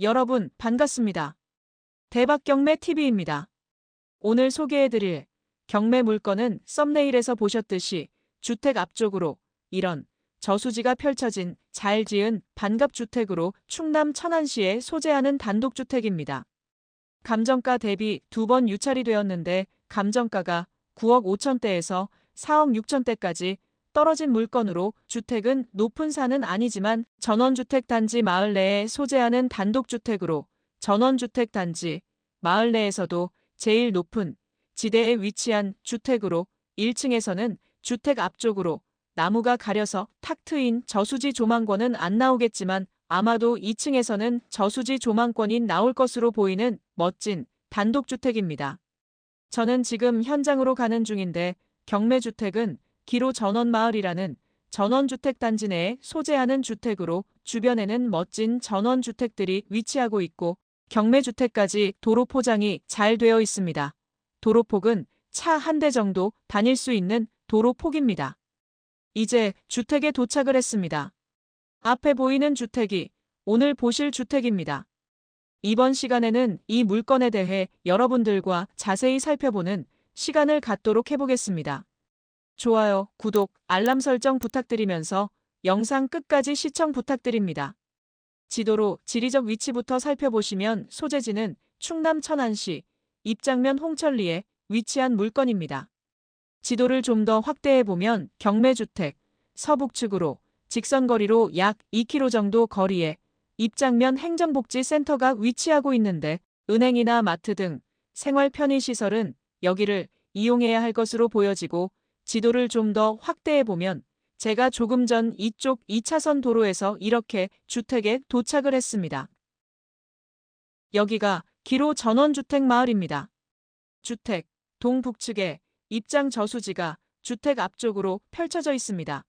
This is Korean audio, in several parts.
여러분 반갑습니다. 대박 경매 TV입니다. 오늘 소개해드릴 경매 물건은 썸네일에서 보셨듯이 주택 앞쪽으로 이런 저수지가 펼쳐진 잘 지은 반갑주택으로 충남 천안시에 소재하는 단독주택입니다. 감정가 대비 두 번 유찰이 되었는데 감정가가 9억 5천대에서 4억 6천대까지 떨어진 물건으로 주택은 높은 산은 아니지만 전원주택 단지 마을 내에 소재하는 단독주택으로 전원주택 단지 마을 내에서도 제일 높은 지대에 위치한 주택으로 1층에서는 주택 앞쪽으로 나무가 가려서 탁 트인 저수지 조망권은 안 나오겠지만 아마도 2층에서는 저수지 조망권이 나올 것으로 보이는 멋진 단독주택입니다. 저는 지금 현장으로 가는 중인데 경매주택은 기로 전원마을이라는 전원주택 단지 내에 소재하는 주택으로 주변에는 멋진 전원주택들이 위치하고 있고 경매주택까지 도로 포장이 잘 되어 있습니다. 도로폭은 차 한 대 정도 다닐 수 있는 도로폭입니다. 이제 주택에 도착을 했습니다. 앞에 보이는 주택이 오늘 보실 주택입니다. 이번 시간에는 이 물건에 대해 여러분들과 자세히 살펴보는 시간을 갖도록 해보겠습니다. 좋아요, 구독, 알람 설정 부탁드리면서 영상 끝까지 시청 부탁드립니다. 지도로 지리적 위치부터 살펴보시면 소재지는 충남 천안시 입장면 홍천리에 위치한 물건입니다. 지도를 좀 더 확대해 보면 경매주택, 서북측으로 직선거리로 약 2km 정도 거리에 입장면 행정복지센터가 위치하고 있는데 은행이나 마트 등 생활 편의시설은 여기를 이용해야 할 것으로 보여지고 지도를 좀 더 확대해 보면 제가 조금 전 이쪽 2차선 도로에서 이렇게 주택에 도착을 했습니다. 여기가 기로 전원주택 마을입니다. 주택, 동북측에 입장 저수지가 주택 앞쪽으로 펼쳐져 있습니다.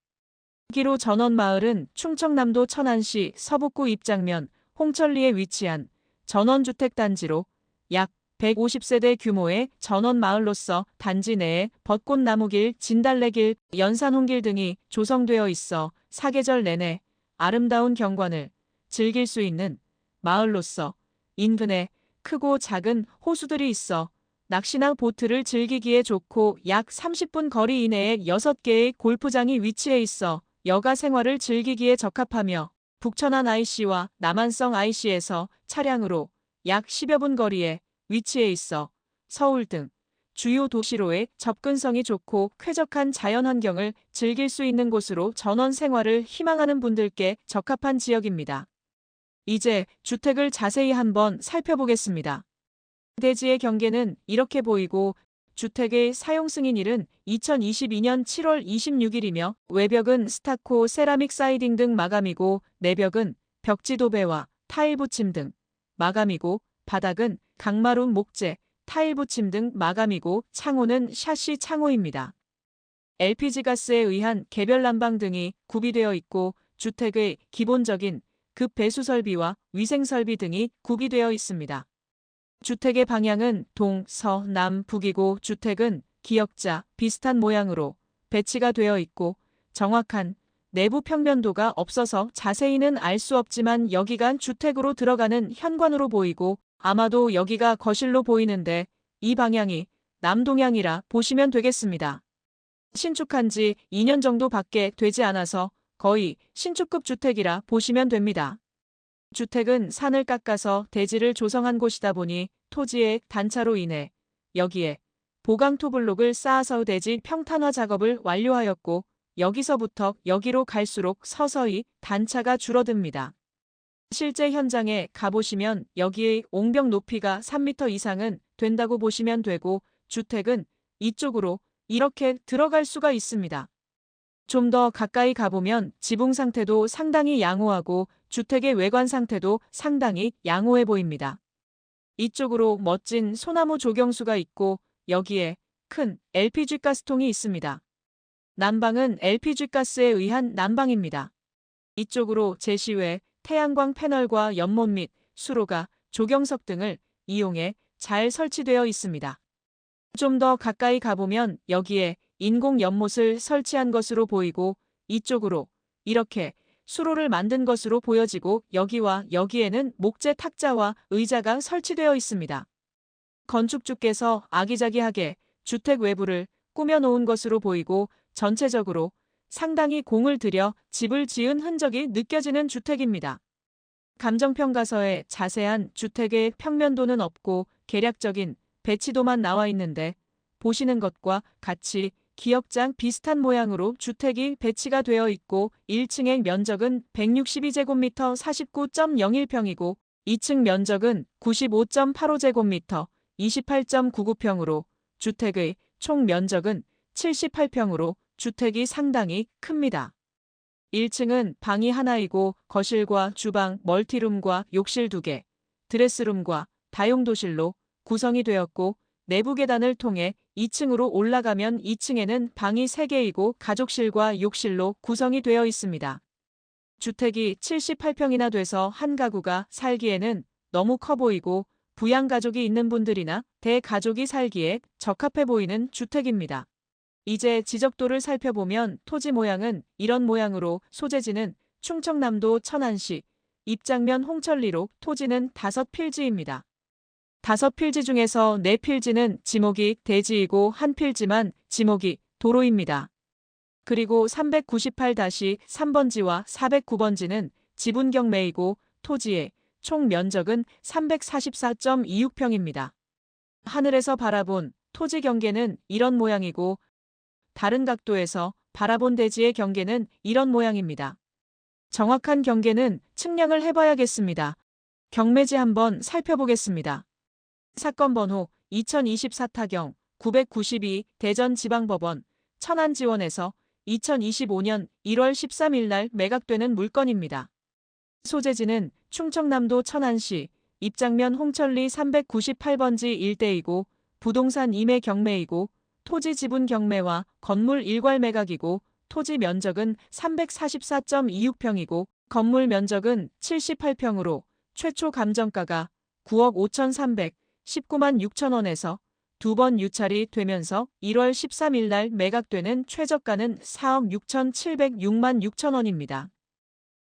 기로 전원 마을은 충청남도 천안시 서북구 입장면 홍천리에 위치한 전원주택 단지로 약 150세대 규모의 전원마을로서 단지 내에 벚꽃나무길, 진달래길, 연산홍길 등이 조성되어 있어 사계절 내내 아름다운 경관을 즐길 수 있는 마을로서 인근에 크고 작은 호수들이 있어 낚시나 보트를 즐기기에 좋고 약 30분 거리 이내에 6개의 골프장이 위치해 있어 여가 생활을 즐기기에 적합하며 북천안 IC와 남한성 IC에서 차량으로 약 10여 분 거리에 위치해 있어 서울 등 주요 도시로의 접근성이 좋고 쾌적한 자연환경을 즐길 수 있는 곳으로 전원 생활을 희망하는 분들께 적합한 지역입니다. 이제 주택을 자세히 한번 살펴보겠습니다. 대지의 경계는 이렇게 보이고 주택의 사용 승인일은 2022년 7월 26일이며 외벽은 스타코 세라믹 사이딩 등 마감이고 내벽은 벽지 도배와 타일 붙임 등 마감이고 바닥은 강마루 목재, 타일 붙임 등 마감이고 창호는 샤시 창호입니다. LPG 가스에 의한 개별 난방 등이 구비되어 있고 주택의 기본적인 급 배수 설비와 위생 설비 등이 구비되어 있습니다. 주택의 방향은 동, 서, 남, 북이고 주택은 기역자 비슷한 모양으로 배치가 되어 있고 정확한 내부 평면도가 없어서 자세히는 알 수 없지만 여기가 주택으로 들어가는 현관으로 보이고 아마도 여기가 거실로 보이는데 이 방향이 남동향이라 보시면 되겠습니다. 신축한 지 2년 정도 밖에 되지 않아서 거의 신축급 주택이라 보시면 됩니다. 주택은 산을 깎아서 대지를 조성한 곳이다 보니 토지의 단차로 인해 여기에 보강토 블록을 쌓아서 대지 평탄화 작업을 완료하였고 여기서부터 여기로 갈수록 서서히 단차가 줄어듭니다. 실제 현장에 가보시면 여기의 옹벽 높이가 3m 이상은 된다고 보시면 되고 주택은 이쪽으로 이렇게 들어갈 수가 있습니다. 좀 더 가까이 가보면 지붕 상태도 상당히 양호하고 주택의 외관 상태도 상당히 양호해 보입니다. 이쪽으로 멋진 소나무 조경수가 있고 여기에 큰 LPG 가스통이 있습니다. 난방은 LPG 가스에 의한 난방입니다. 이쪽으로 제시외 태양광 패널과 연못 및 수로가 조경석 등을 이용해 잘 설치되어 있습니다. 좀 더 가까이 가보면 여기에 인공 연못을 설치한 것으로 보이고 이쪽으로 이렇게 수로를 만든 것으로 보여지고 여기와 여기에는 목재 탁자와 의자가 설치되어 있습니다. 건축주께서 아기자기하게 주택 외부를 꾸며놓은 것으로 보이고 전체적으로 상당히 공을 들여 집을 지은 흔적이 느껴지는 주택입니다. 감정평가서에 자세한 주택의 평면도는 없고 계략적인 배치도만 나와 있는데 보시는 것과 같이 기역장 비슷한 모양으로 주택이 배치가 되어 있고 1층의 면적은 162제곱미터 49.01평이고 2층 면적은 95.85제곱미터 28.99평으로 주택의 총 면적은 78평으로 주택이 상당히 큽니다. 1층은 방이 하나이고 거실과 주방, 멀티룸과 욕실 2개, 드레스룸과 다용도실로 구성이 되었고 내부 계단을 통해 2층으로 올라가면 2층에는 방이 3개이고 가족실과 욕실로 구성이 되어 있습니다. 주택이 78평이나 돼서 한 가구가 살기에는 너무 커 보이고 부양가족이 있는 분들이나 대가족이 살기에 적합해 보이는 주택입니다. 이제 지적도를 살펴보면 토지 모양은 이런 모양으로 소재지는 충청남도 천안시 입장면 홍천리로 토지는 다섯 필지입니다. 다섯 필지 중에서 네 필지는 지목이 대지이고 한 필지만 지목이 도로입니다. 그리고 398-3번지와 409번지는 지분 경매이고 토지의 총 면적은 344.26평입니다. 하늘에서 바라본 토지 경계는 이런 모양이고 다른 각도에서 바라본 대지의 경계는 이런 모양입니다. 정확한 경계는 측량을 해봐야겠습니다. 경매지 한번 살펴보겠습니다. 사건 번호 2024 타경 992 대전지방법원 천안지원에서 2025년 1월 13일 날 매각되는 물건입니다. 소재지는 충청남도 천안시 입장면 홍천리 398번지 일대이고 부동산 임해 경매이고 토지 지분 경매와 건물 일괄 매각이고 토지 면적은 344.26평이고 건물 면적은 78평으로 최초 감정가가 9억 5,319만 6천 원에서 두 번 유찰이 되면서 1월 13일 날 매각되는 최저가는 4억 6,706만 6천 원입니다.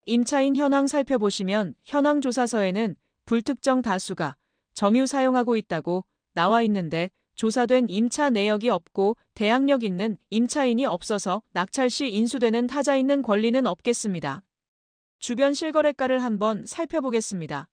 임차인 현황 살펴보시면 현황 조사서에는 불특정 다수가 점유 사용하고 있다고 나와 있는데 조사된 임차 내역이 없고 대항력 있는 임차인이 없어서 낙찰 시 인수되는 타자 있는 권리는 없겠습니다. 주변 실거래가를 한번 살펴보겠습니다.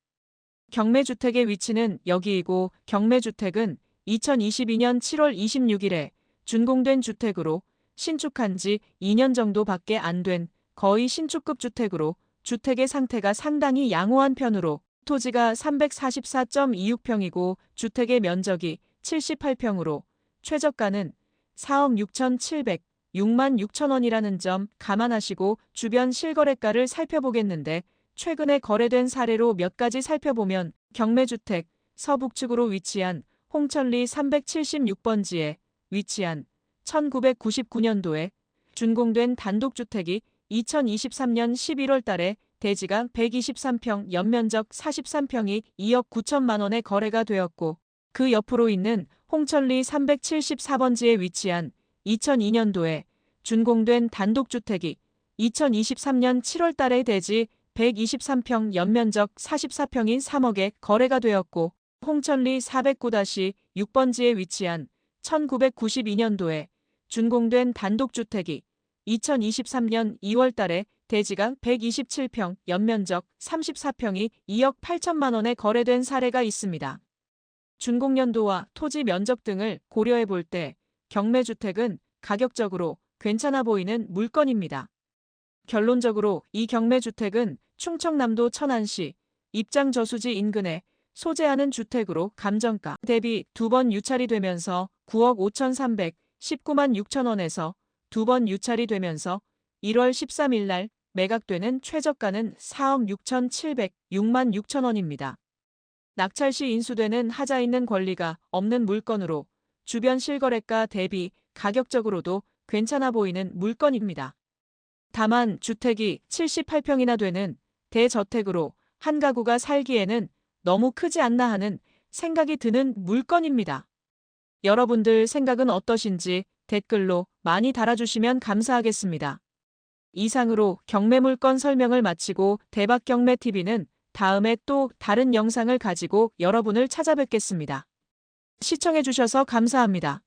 경매주택의 위치는 여기이고 경매주택은 2022년 7월 26일에 준공된 주택으로 신축한 지 2년 정도밖에 안 된 거의 신축급 주택으로 주택의 상태가 상당히 양호한 편으로 토지가 344.26평이고 주택의 면적이 78평으로 최저가는 4억 6,700, 6만 6천 원이라는 점 감안하시고 주변 실거래가를 살펴보겠는데 최근에 거래된 사례로 몇 가지 살펴보면 경매주택 서북측으로 위치한 홍천리 376번지에 위치한 1999년도에 준공된 단독주택이 2023년 11월 달에 대지가 123평, 연면적 43평이 2억 9천만 원에 거래가 되었고 그 옆으로 있는 홍천리 374번지에 위치한 2002년도에 준공된 단독주택이 2023년 7월 달에 대지 123평 연면적 44평인 3억에 거래가 되었고 홍천리 409-6번지에 위치한 1992년도에 준공된 단독주택이 2023년 2월 달에 대지가 127평, 연면적 34평이 2억 8천만 원에 거래된 사례가 있습니다. 준공연도와 토지 면적 등을 고려해 볼 때 경매주택은 가격적으로 괜찮아 보이는 물건입니다. 결론적으로 이 경매주택은 충청남도 천안시 입장 저수지 인근에 소재하는 주택으로 감정가 대비 두 번 유찰이 되면서 9억 5,319만 6천 원에서 두 번 유찰이 되면서 1월 13일 날 매각되는 최저가는 4억 6,706만 6천 원입니다. 낙찰 시 인수되는 하자 있는 권리가 없는 물건으로 주변 실거래가 대비 가격적으로도 괜찮아 보이는 물건입니다. 다만 주택이 78평이나 되는 대저택으로 한 가구가 살기에는 너무 크지 않나 하는 생각이 드는 물건입니다. 여러분들 생각은 어떠신지 댓글로 많이 달아주시면 감사하겠습니다. 이상으로 경매 물건 설명을 마치고 대박 경매 TV는 다음에 또 다른 영상을 가지고 여러분을 찾아뵙겠습니다. 시청해주셔서 감사합니다.